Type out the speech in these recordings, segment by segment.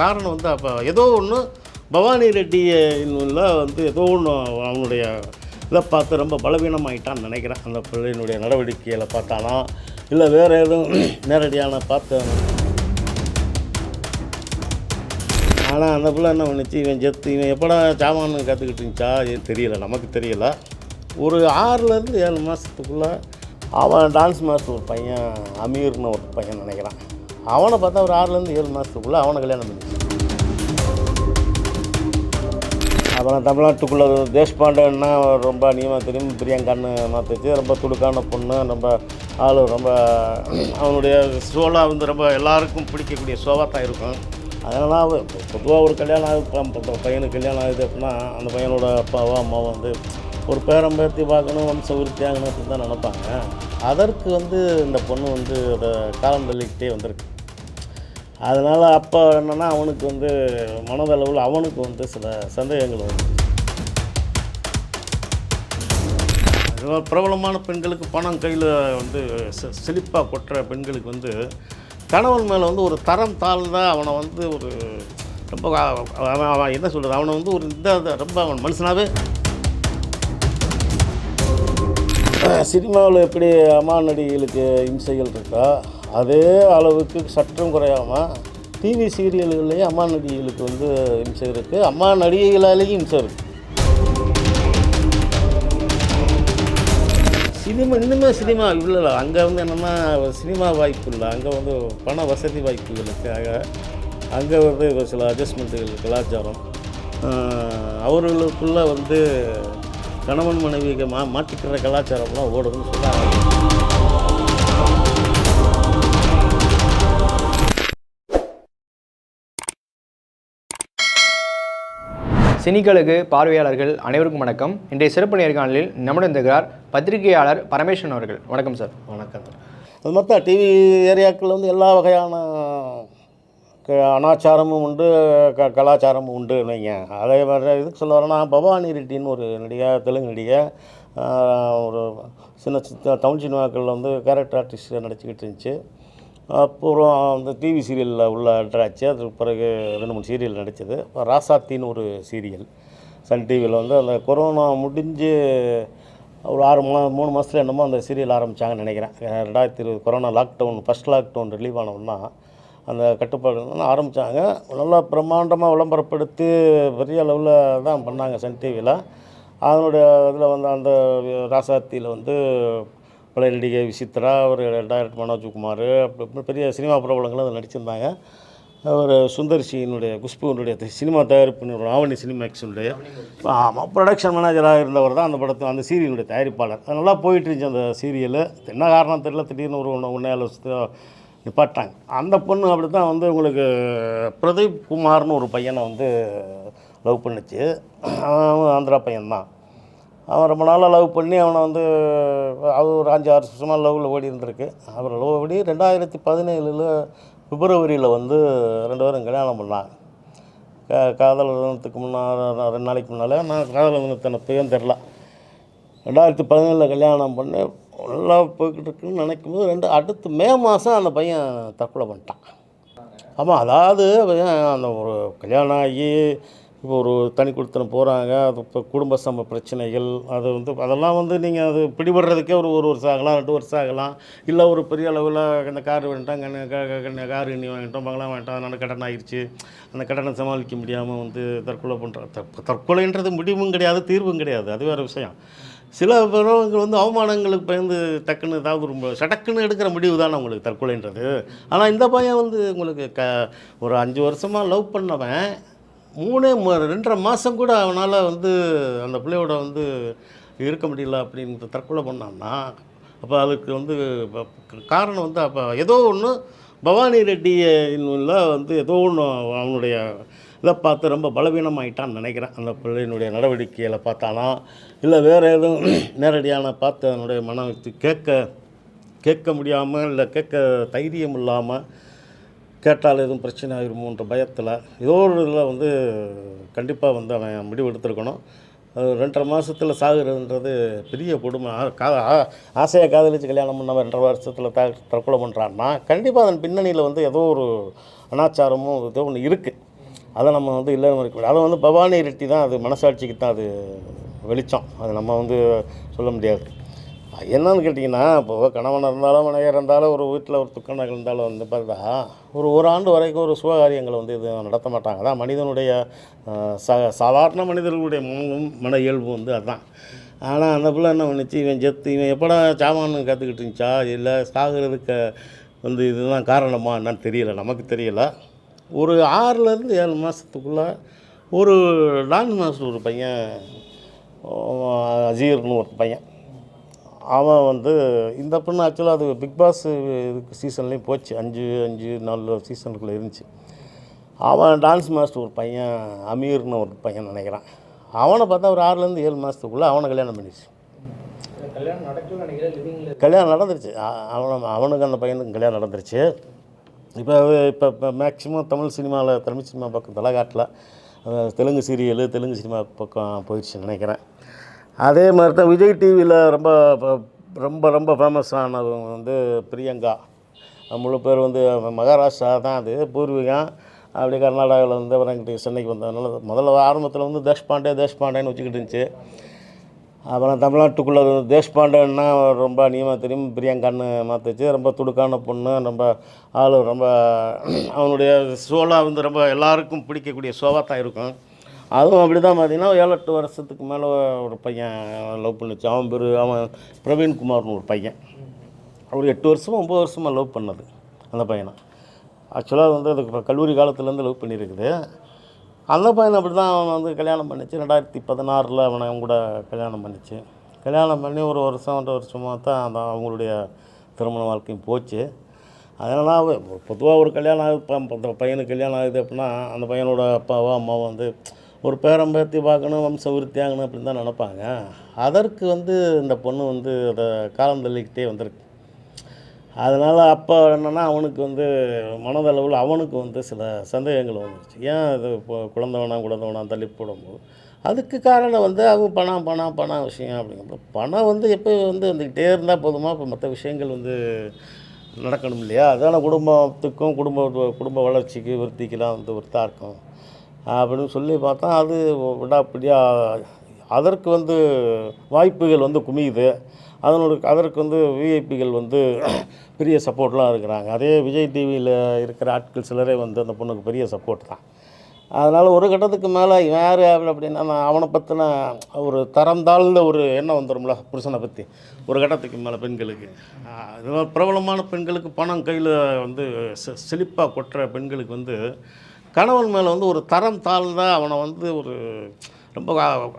காரணம் வந்து அப்போ ஏதோ ஒன்று பவானி ரெட்டியில் வந்து ஏதோ ஒன்று அவனுடைய இதை பார்த்து ரொம்ப பலவீனமாயிட்டான்னு நினைக்கிறேன். அந்த பிள்ளையினுடைய நடவடிக்கைகளை பார்த்தானா இல்லை வேறு எதுவும் நேரடியான பார்த்து ஆனால் அந்த பிள்ளை என்ன பண்ணுச்சு? இவன் செத்து இவன் எப்படா சாமான்னு கற்றுக்கிட்டு இருந்துச்சா? தெரியல நமக்கு தெரியல. ஒரு ஆறுலேருந்து ஏழு மாதத்துக்குள்ளே அவன் டான்ஸ் மாஸ்டர் ஒரு பையன் அமீர்னு ஒரு பையன் நினைக்கிறான். அவனை பார்த்தா ஒரு ஆறுலேருந்து ஏழு மாதத்துக்குள்ளே அவனை கல்யாணம் பண்ணிச்சு அப்புறம் தமிழ்நாட்டுக்குள்ளே தேஷ்பாண்டன்னா ரொம்ப அநியமாக தெரியும். பிரியங்கான்னு மாற்றிச்சு ரொம்ப துடுக்கான பொண்ணு ரொம்ப ஆள் ரொம்ப அவனுடைய ஷோலா வந்து ரொம்ப எல்லாருக்கும் பிடிக்கக்கூடிய ஷோவாக தான் இருக்கும். அதனால் பொதுவாக ஒரு கல்யாணம் ஆகுது பையனுக்கு கல்யாணம் ஆகுது அப்படின்னா அந்த பையனோட அப்பாவோ அம்மாவோ வந்து ஒரு பேரம் பேர்த்தி பார்க்கணும் வம்ச விருத்தி ஆகணும் அப்படின்னு தான் நினைப்பாங்க. அதற்கு வந்து இந்த பொண்ணு வந்து அதை காலம் தள்ளிக்கிட்டே வந்திருக்கு. அதனால் அப்போ என்னென்னா அவனுக்கு வந்து மனதளவில் அவனுக்கு வந்து சில சந்தேகங்கள் வந்து பிரபலமான பெண்களுக்கு பணம் கையில் வந்து செழிப்பாக கொட்டுற பெண்களுக்கு வந்து கணவன் மேலே வந்து ஒரு தரம் தாழ்ந்தால் அவனை வந்து ஒரு ரொம்ப அவன் அவன் என்ன சொல்கிறது அவனை வந்து ஒரு இதாக ரொம்ப அவன் மனுஷனாகவே சினிமாவில் எப்படி அம்மா நடிகைகளுக்கு இம்சைகள் இருக்கா? அதே அளவுக்கு சற்றும் குறையாமல் டிவி சீரியல்கள்லேயே அம்மா நடிகைகளுக்கு வந்து இம்சை இருக்குது அம்மா நடிகைகளாலேயும் இம்சை இருக்குது சினிமா இன்னுமே சினிமா இல்லை அங்கே வந்து என்னென்னா சினிமா வாய்ப்பு இல்லை. அங்கே வந்து பண வசதி வாய்ப்புகளுக்காக அங்கே வந்து ஒரு சில அட்ஜஸ்ட்மெண்ட்டுகள் கலாச்சாரம். அவர்களுக்குள்ளே வந்து கணவன் மனைவிக்கு மா மாற்றிக்கிற கலாச்சாரம்லாம் ஓடுதுன்னு சொல்கிறாங்க சினிகளுக்கு பார்வையாளர்கள் அனைவருக்கும் வணக்கம். இன்றைய சிறப்பு நேர்காணலில் நம்முடன் இருக்கிறார் பத்திரிகையாளர் பரமேஸ்வரன் அவர்கள். வணக்கம் சார். வணக்கம். அது மொத்தம் டிவி ஏரியாக்களில் வந்து எல்லா வகையான க- அனாச்சாரமும் உண்டு க கலாச்சாரமும் உண்டு வைங்க. அதே மாதிரி இதுக்கு சொல்ல வரேன்னா பவானி ரெட்டின்னு ஒரு நடிகை தெலுங்கு நடிகை ஒரு சின்ன சின்ன தமிழ் சினிமாக்களில் வந்து கேரக்டர் ஆர்டிஸ்ட் நடிச்சுக்கிட்டு இருந்துச்சு. அப்புறம் அந்த டிவி சீரியலில் உள்ள என்டர் ஆச்சு அதுக்கு பிறகு ரெண்டு மூணு சீரியல் நடித்தது ராசாத்தின்னு ஒரு சீரியல். சன் டிவியில் வந்து அந்த கொரோனா முடிஞ்சு ஒரு ஆறு மா மூணு மாதத்துல என்னமோ அந்த சீரியல் ஆரம்பித்தாங்கன்னு நினைக்கிறேன். ரெண்டாயிரத்தி இருபது corona lockdown first lockdown relieve ஆனவுன்னா அந்த கட்டுப்பாடு ஆரம்பித்தாங்க நல்லா பிரம்மாண்டமாக விளம்பரப்படுத்தி பெரிய அளவில் தான் பண்ணாங்க சன் டிவியில். அதனுடைய இதில் வந்து அந்த ராசாத்தியில் வந்து பழைய நடிகை விசித்ரா ஒரு டைரக்டர் மனோஜ்குமார் அப்படி இப்படி பெரிய சினிமா பிரபலங்களும் அதில் நடிச்சிருந்தாங்க. ஒரு சுந்தர்சியினுடைய குஷ்புனுடைய சினிமா தயாரிப்பு நிறுவனம் ஆவணி சினிமேக்ஸினுடைய ஆமாம் ப்ரொடக்ஷன் மேனேஜராக இருந்தவர் தான் அந்த படத்தை அந்த சீரியலுடைய தயாரிப்பாளர். அது நல்லா போயிட்டு இருந்துச்சு அந்த சீரியல். என்ன காரணம் தெரியல திடீர்னு ஒரு ஒன்று ஒன்றே வருஷத்து நிப்பாட்டாங்க அந்த பொண்ணு அப்படி தான் வந்து உங்களுக்கு பிரதீப் குமார்னு ஒரு பையனை வந்து லவ் பண்ணுச்சு. அவன் ஆந்திரா பையன்தான். அவன் ரொம்ப நாளாக லவ் பண்ணி அவனை வந்து அது ஒரு அஞ்சு ஆறு வருஷமாக லவ்வில் ஓடி இருந்திருக்கு. அவர் லவ் ஓடி ரெண்டாயிரத்தி பதினேழில் பிப்ரவரியில் வந்து ரெண்டு பேரும் கல்யாணம் பண்ணாங்க. கா காதல் தினத்துக்கு முன்னால் ரெண்டு நாளைக்கு முன்னால் நான் காதல் தினத்தின பேரும் தெரில ரெண்டாயிரத்தி பதினேழில் கல்யாணம் பண்ணி நல்லா போய்கிட்டு இருக்குன்னு நினைக்கும் போது ரெண்டு அடுத்து மே மாதம் அந்த பையன் தற்கொலை பண்ணிட்டான். ஆமாம் அதாவது பையன் அந்த ஒரு கல்யாணம் ஆகி இப்போ ஒரு தனி கொடுத்தனம் போகிறாங்க அது இப்போ குடும்ப சம பிரச்சனைகள் அது வந்து அதெல்லாம் வந்து நீங்கள் அது பிடிபடுறதுக்கே ஒரு ஒரு வருஷம் ஆகலாம் ரெண்டு வருஷம் ஆகலாம். இல்லை ஒரு பெரிய அளவில் இந்த கார் வேண்டாம் கண்ண கார் இனி வாங்கிட்டோம் பங்களா வாங்கிட்டோம் அதனால் கடன் ஆகிடுச்சு அந்த கடனை சமாளிக்க முடியாமல் வந்து தற்கொலை பண்ணுற தற்கொலைன்றது முடிவும் கிடையாது தீர்வும் கிடையாது அது வேறு விஷயம். சில பேரவங்க வந்து அவமானங்களுக்கு பயந்து டக்குன்னு ஏதாவது ரொம்ப சடக்குன்னு எடுக்கிற முடிவு தானே உங்களுக்கு தற்கொலைன்றது. ஆனால் இந்த பையன் வந்து உங்களுக்கு க ஒரு அஞ்சு வருஷமாக லவ் பண்ணவன் மூணே ரெண்டரை மாதம் கூட அவனால் வந்து அந்த பிள்ளையோட வந்து இருக்க முடியல அப்படின்னு தற்கொலை பண்ணான்னா அப்போ அதுக்கு வந்து காரணம் வந்து அப்போ ஏதோ ஒன்று பவானி ரெட்டியில் வந்து ஏதோ ஒன்று அவனுடைய இதை பார்த்து ரொம்ப பலவீனமாயிட்டான்னு நினைக்கிறேன். அந்த பிள்ளையினுடைய நடவடிக்கையில் பார்த்தானா இல்லை வேறு எதுவும் நேரடியான பார்த்து அதனுடைய மன கேட்க கேட்க முடியாமல் இல்லை கேட்க தைரியம் இல்லாமல் கேட்டால் எதுவும் பிரச்சனை ஆகிருமோன்ற பயத்தில் ஏதோ ஒரு இதில் வந்து கண்டிப்பாக வந்து அவன் முடிவு எடுத்திருக்கணும். அது ரெண்டரை மாதத்தில் சாகுறதுன்றது பெரிய கொடுமை. கா ஆ- ஆசையை காதலிச்சு கல்யாணம் பண்ணவன் ரெண்டரை வருஷத்தில் த தற்கொலை பண்ணுறான்னா கண்டிப்பாக அதன் பின்னணியில் வந்து ஏதோ ஒரு அனாச்சாரமும் ஏதோ ஒன்று இருக்குது அதை நம்ம வந்து இல்லாமல் இருக்க முடியாது அதை வந்து பவானி ரெட்டி தான் அது மனசாட்சிக்கு தான் அது வெளிச்சம். அது நம்ம வந்து சொல்ல முடியாது. என்னன்னு கேட்டிங்கன்னா இப்போ கணவன் இருந்தாலும் மனைவியர் இருந்தாலும் ஒரு வீட்டில் ஒரு துக்கம் இருந்தாலும் வந்து பார்த்தா ஒரு ஒரு ஆண்டு வரைக்கும் ஒரு சுபகாரியங்களை வந்து இது நடத்த மாட்டாங்க அதான் மனிதனுடைய ச சாதாரண மனிதர்களுடைய மன இயல்பு வந்து அதுதான் ஆனால் அந்த பிள்ளை என்ன பண்ணுச்சு? இவன் செத்து இவன் எப்படா சாமான்னு கற்றுக்கிட்டு இருந்துச்சா? இல்லை சாகிறதுக்கு வந்து இதுதான் காரணமா என்னன்னு தெரியல நமக்கு தெரியல. ஒரு ஆறுலேருந்து ஏழு மாதத்துக்குள்ளே ஒரு டான் மாஸ்டர் ஒரு பையன் அஜீர்னு ஒரு பையன். அவன் வந்து இந்த பொண்ணு ஆக்சுவலாக அது பிக் பாஸ் சீசன்லேயும் போச்சு. அஞ்சு அஞ்சு நாலு சீசனுக்குள்ளே இருந்துச்சு. அவன் டான்ஸ் மாஸ்டர் ஒரு பையன் அமீர்னு ஒரு பையன் நினைக்கிறான். அவனை பார்த்தா ஒரு ஆறுலேருந்து ஏழு மாதத்துக்குள்ளே அவனை கல்யாணம் பண்ணிடுச்சு. கல்யாணம் நடந்துருச்சு. அவன அவனுக்கு அந்த பையனுக்கு கல்யாணம் நடந்துருச்சு. இப்போ இப்போ இப்போ மேக்ஸிமம் தமிழ் சினிமாவில் தமிழ் சினிமா பக்கம் தலைகாட்டில் தெலுங்கு சீரியலு தெலுங்கு சினிமா பக்கம் போயிடுச்சு நினைக்கிறேன். அதே மாதிரி தான் விஜய் டிவியில் ரொம்ப ப- ரொம்ப ரொம்ப ஃபேமஸ் ஆனவங்க வந்து பிரியங்கா. முழு பேர் வந்து மகாராஷ்டிரா தான் அது பூர்வீகம். அப்படி கர்நாடகாவில் வந்து அப்புறம் சென்னைக்கு வந்ததுனால முதல்ல ஆரம்பத்தில் வந்து தேஷ்பாண்டே தேஷ்பாண்டேன்னு வச்சுக்கிட்டு இருந்துச்சு. அப்புறம் தமிழ்நாட்டுக்குள்ளே தேஷ்பாண்டேன்னா ரொம்ப அநியமாக தெரியும் பிரியங்கான்னு மாற்றுச்சு ரொம்ப துடுக்கான பொண்ணு ரொம்ப ஆள் ரொம்ப அவனுடைய சோலா வந்து ரொம்ப எல்லாருக்கும் பிடிக்கக்கூடிய ஷோவாக தான் இருக்கும். அதுவும் அப்படி தான் பார்த்தீங்கன்னா ஏழு எட்டு வருஷத்துக்கு மேலே ஒரு பையன் லவ் பண்ணிச்சு. அவன் பேர் அவன் பிரவீன்குமார்னு ஒரு பையன். அவர் எட்டு வருஷமும் ஒம்பது வருஷமாக லவ் பண்ணது அந்த பையனை. ஆக்சுவலாக வந்து அதுக்கு இப்போ கல்லூரி காலத்துலேருந்து லவ் பண்ணியிருக்குது அந்த பையனை அப்படி தான் அவன் வந்து கல்யாணம் பண்ணிச்சு. ரெண்டாயிரத்தி பதினாறில் அவனை அவங்க கூட கல்யாணம் பண்ணிச்சு. கல்யாணம் பண்ணி ஒரு வருஷம் ரெண்டு வருஷமாக தான் அந்த அவங்களுடைய திருமண வாழ்க்கையும் போச்சு. அதனால் பொதுவாக ஒரு கல்யாணம் ஆகுது அந்த பையனுக்கு கல்யாணம் ஆகுது அப்படின்னா அந்த பையனோட அப்பாவோ அம்மாவோ வந்து ஒரு பேரம் பேத்தி பார்க்கணும் வம்சம் விருத்தி ஆகணும் அப்படின்னு தான் நினப்பாங்க. அதற்கு வந்து இந்த பொண்ணு வந்து அதை காலம் தள்ளிக்கிட்டே வந்திருக்கு. அதனால் அப்போ என்னென்னா அவனுக்கு வந்து மனதளவில் அவனுக்கு வந்து சில சந்தேகங்கள் வந்துருச்சு. ஏன் இது இப்போ குழந்தை வேணாம் குழந்தை வேணாம் தள்ளி போடும்போது? அதுக்கு காரணம் வந்து அவங்க பணம் பணம் பணம் விஷயம் அப்படிங்கிறது. பணம் வந்து எப்போ வந்து வந்துக்கிட்டே இருந்தால் போதுமா? இப்போ மற்ற விஷயங்கள் வந்து நடக்கணும் இல்லையா? அதான குடும்பத்துக்கும் குடும்ப குடும்ப வளர்ச்சிக்கு விருத்திக்கெல்லாம் வந்து ஒருத்தா இருக்கும் அப்படின்னு சொல்லி பார்த்தா அது விடாப்படியாக அதற்கு வந்து வாய்ப்புகள் வந்து குமியுது. அதனோட அதற்கு வந்து விஐபிகள் வந்து பெரிய சப்போர்ட்லாம் இருக்கிறாங்க. அதே விஜய் டிவியில் இருக்கிற ஆட்கள் சிலரே வந்து அந்த பொண்ணுக்கு பெரிய சப்போர்ட் தான். அதனால் ஒரு கட்டத்துக்கு மேலே யார் அப்படின்னா நான் அவனை பற்றின ஒரு தரம் தாழ்ந்த ஒரு எண்ணம் வந்துடும்ல புருஷனை பற்றி ஒரு கட்டத்துக்கு மேலே பெண்களுக்கு. மாதிரி பிரபலமான பெண்களுக்கு பணம் கையில் வந்து செ- செழிப்பாக கொட்டுற பெண்களுக்கு வந்து கணவன் மேலே வந்து ஒரு தரம் தாழ்ந்த அவனை வந்து ஒரு ரொம்ப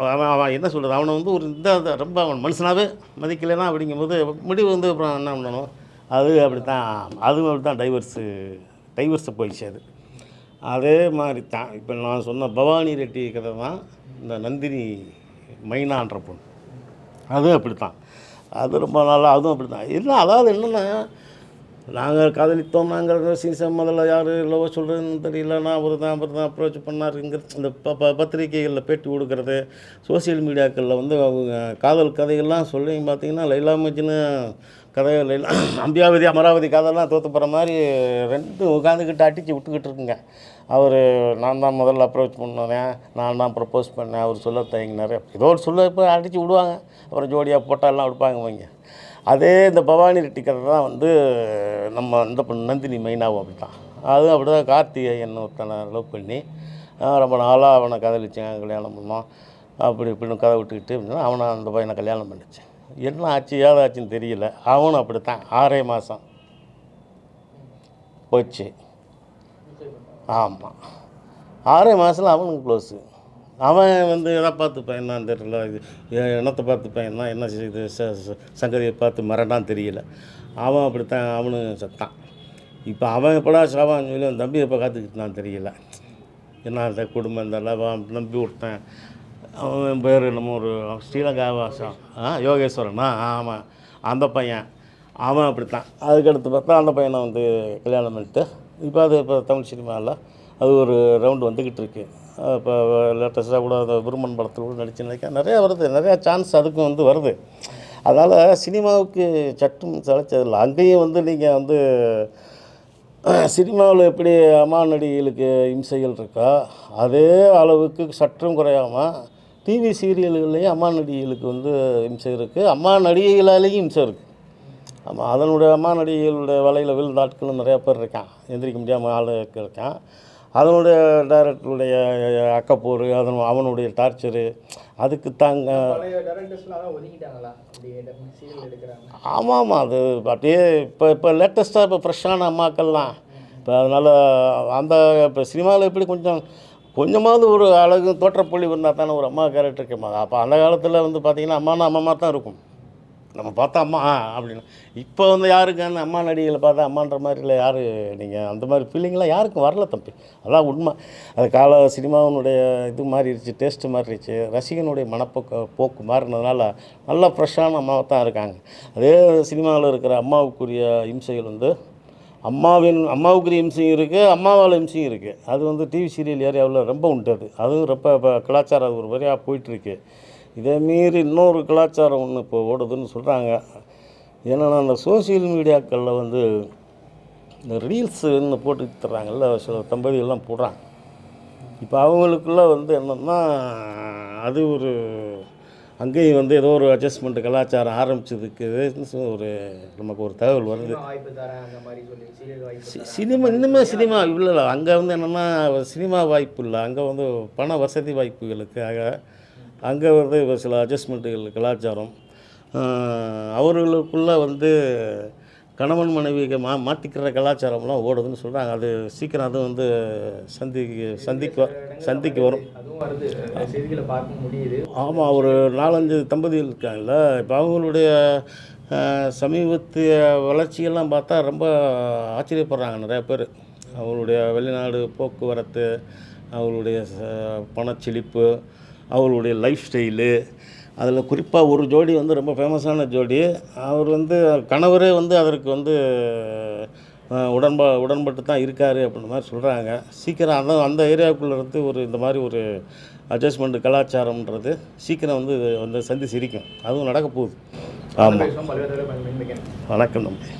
அவன் அவன் என்ன சொல்கிறது அவனை வந்து ஒரு இந்த ரொம்ப அவன் மனுஷனாகவே மதிக்கலைன்னா அப்படிங்கும்போது முடிவு வந்து அப்புறம் என்ன பண்ணணும்? அது அப்படி தான் அதுவும் அப்படி தான் டைவர்ஸு டைவர்ஸை போயிடுச்சு அது. அதே மாதிரி தான் இப்போ நான் சொன்ன பவானி ரெட்டி கதை தான் இந்த நந்தினி மைனான்ற பொண்ணு. அதுவும் அப்படி தான் அது ரொம்ப நாளாக அதுவும் அப்படி தான் இல்லை அதாவது என்னென்னா நாங்கள் காதலித்தோம் நாங்கள் சீசன் முதல்ல யார் இல்லவோ சொல்கிறதுன்னு தெரியல. நான் அவர் தான் அவர் தான் அப்ரோச் பண்ணாருங்கிற இந்த ப பத்திரிகைகளில் பேட்டி கொடுக்கறது சோஷியல் மீடியாக்களில் வந்து அவங்க காதல் கதைகள்லாம் சொல்லி பார்த்தீங்கன்னா லைலா மஜ்னு கதை லைலா அம்பியாவதி அமராவதி கதைலாம் தோற்று போகிற மாதிரி ரெண்டும் உட்காந்துக்கிட்டு அடித்து விட்டுக்கிட்டு இருக்குங்க. அவர் நான் தான் முதல்ல அப்ரோச் பண்ணேன் நான் தான் ப்ரப்போஸ் பண்ணேன் அவர் சொல்ல தயங்கினார். ஏதோ ஒரு சொல்ல இப்போ அடித்து விடுவாங்க. அப்புறம் ஜோடியாக போட்டாலாம் எடுப்பாங்க வைங்க அதே இந்த பவானி ரெட்டி கதை தான் வந்து நம்ம இந்த பொண்ணு நந்தினி மெயினாகவும் அப்படி தான் அதுவும் அப்படி தான் கார்த்திகேயன் ஒருத்தனை லவ் பண்ணி ரொம்ப நாளாக அவனை காதலிச்சேன் கல்யாணம் பண்ணோம் அப்படி இப்படின்னு கதை விட்டுக்கிட்டு அப்படின்னா அவனை அந்த பையனை கல்யாணம் பண்ணிச்சேன் என்ன ஆச்சு ஏதாச்சுன்னு தெரியல. அவனும் அப்படி தான் ஆறே மாதம் போச்சு. ஆமாம் ஆறே மாதத்தில் அவனுக்கு க்ளோஸு அவன் வந்து எதை பார்த்து பையனான் தெரியல. இது என்னத்தை பார்த்து பையனா என்ன இது ச- ச- சங்கதியை பார்த்து மரணான்னு தெரியல. அவன் அப்படித்தான் அவனு செத்தான். இப்போ அவன் எப்படா சாவான்னு சொல்லி அவன் தம்பி எப்போ காத்துக்கிட்டான் தெரியல. என்ன இந்த குடும்பம் இந்த அவன் நம்பி விட்டேன். அவன் பேர் நம்ம ஒரு ஸ்ரீலங்கா வாசம் ஆ யோகேஸ்வரனா. ஆமாம் அந்த பையன். அவன் அப்படித்தான். அதுக்கடுத்து பார்த்தா அந்த பையனை வந்து கல்யாணம் பண்ணிட்டு இப்போ அது இப்போ தமிழ் சினிமாவில் அது ஒரு ரவுண்டு வந்துக்கிட்டு இருக்குது இப்போ லேட்டஸ்ட்டாக கூட அந்த விருமன் படத்தில் கூட நடிச்சு நினைக்க நிறையா வருது. நிறையா சான்ஸ் அதுக்கும் வந்து வருது. அதனால் சினிமாவுக்கு சட்டும் சளைச்சதில்லை. அங்கேயும் வந்து நீங்கள் வந்து சினிமாவில் எப்படி அம்மா நடிகைகளுக்கு இம்சைகள் இருக்கோ? அதே அளவுக்கு சற்றும் குறையாமல் டிவி சீரியல்கள்லேயும் அம்மா நடிகைகளுக்கு வந்து இம்சை இருக்குது அம்மா நடிகைகளாலேயும் இம்சை இருக்குது ஆமாம் அதனுடைய அம்மா நடிகைகளுடைய வலையில் விழுந்த ஆட்களும் நிறையா பேர் இருக்கான் எந்திரிக்க முடியாமல் ஆள் இருக்கான் அதனுடைய டைரக்டருடைய அக்கப்போர் அதன் அவனுடைய டார்ச்சரு அதுக்கு தாங்க ஆமாம் ஆமாம் அது அப்படியே இப்போ இப்போ லேட்டஸ்ட்டாக இப்போ ஃப்ரெஷ்ஷான அம்மாக்கள்லாம். இப்போ அதனால் அந்த இப்போ சினிமாவில் எப்படி கொஞ்சம் கொஞ்சமாவது ஒரு அழகு தோற்றப்பொழி இருந்தால் தானே ஒரு அம்மா கேரக்டருக்கு அப்போ அந்த காலத்தில் வந்து பார்த்திங்கன்னா அம்மானா அம்மா தான் இருக்கும். நம்ம பார்த்தா அம்மா அப்படின்னு. இப்போ வந்து யாருக்கு? அந்த அம்மா நடிகளை பார்த்தா அம்மான்ற மாதிரி இல்லை யார்? நீங்கள் அந்த மாதிரி ஃபீலிங்லாம் யாருக்கும் வரல தம்பி. அதான் உண்மை. அது கால சினிமாவினுடைய இது மாறிடுச்சு டேஸ்ட்டு மாறிடுச்சு ரசிகனுடைய மனப்போக்கு போக்கு மாறினதுனால நல்லா ஃப்ரெஷ்ஷான அம்மாவை தான் இருக்காங்க. அதே சினிமாவில் இருக்கிற அம்மாவுக்குரிய இம்சைகள் வந்து அம்மாவின் அம்மாவுக்குரிய இம்சையும் இருக்குது அம்மாவால் இம்சையும் இருக்குது அது வந்து டிவி சீரியல் ஏரியாவில் ரொம்ப உண்டு அது. அதுவும் ரொம்ப இப்போ கலாச்சாரம் ஒரு வரையாக போயிட்டுருக்கு இதே மீறி இன்னொரு கலாச்சாரம் ஒன்று இப்போ ஓடுதுன்னு சொல்கிறாங்க என்னென்னா அந்த சோசியல் மீடியாக்களில் வந்து இந்த ரீல்ஸுன்னு போட்டு தர்றாங்கல்ல சில தம்பதிகள்லாம் போடுறாங்க. இப்போ அவங்களுக்குள்ள வந்து என்னென்னா அது ஒரு அங்கேயும் வந்து ஏதோ ஒரு அட்ஜஸ்ட்மெண்ட் கலாச்சாரம் ஆரம்பிச்சதுக்கு ஒரு நமக்கு ஒரு தகவல் வருது. சினிமா இன்னுமே சினிமா இல்லை அங்கே வந்து என்னென்னா சினிமா வாய்ப்பு இல்லை. அங்கே வந்து பண வசதி வாய்ப்புகளுக்காக அங்கே வந்து சில அட்ஜஸ்ட்மெண்ட்டுகள் கலாச்சாரம். அவர்களுக்குள்ளே வந்து கணவன் மனைவிக்கு மா மாட்டிக்கிற கலாச்சாரம்லாம் ஓடுதுன்னு சொல்கிறாங்க அது சீக்கிரம் அது வந்து சந்தி சந்திக்கு சந்திக்கு வரும். அதுவும் ஆமாம் ஒரு நாலஞ்சு தம்பதிகள் இருக்காங்கல்ல. இப்போ அவங்களுடைய சமீபத்திய வளர்ச்சியெல்லாம் பார்த்தா ரொம்ப ஆச்சரியப்படுறாங்க நிறைய பேர். அவங்களுடைய வெளிநாடு போக்குவரத்து அவங்களுடைய பணச்செழிப்பு அவர்களுடைய லைஃப் ஸ்டைலு அதில் குறிப்பாக ஒரு ஜோடி வந்து ரொம்ப ஃபேமஸான ஜோடி. அவர் வந்து கணவரே வந்து அதற்கு வந்து உடன்பா உடன்பட்டு தான் இருக்கார் அப்படின்ற மாதிரி சொல்கிறாங்க சீக்கிரம் அந்த அந்த ஏரியாவுக்குள்ளே இருந்து ஒரு இந்த மாதிரி ஒரு அட்ஜஸ்ட்மெண்ட் கலாச்சாரம்ன்றது சீக்கிரம் வந்து வந்து சந்தி சிரிக்கும். அதுவும் நடக்க போகுது. ஆமாம் வணக்கம் நம்பி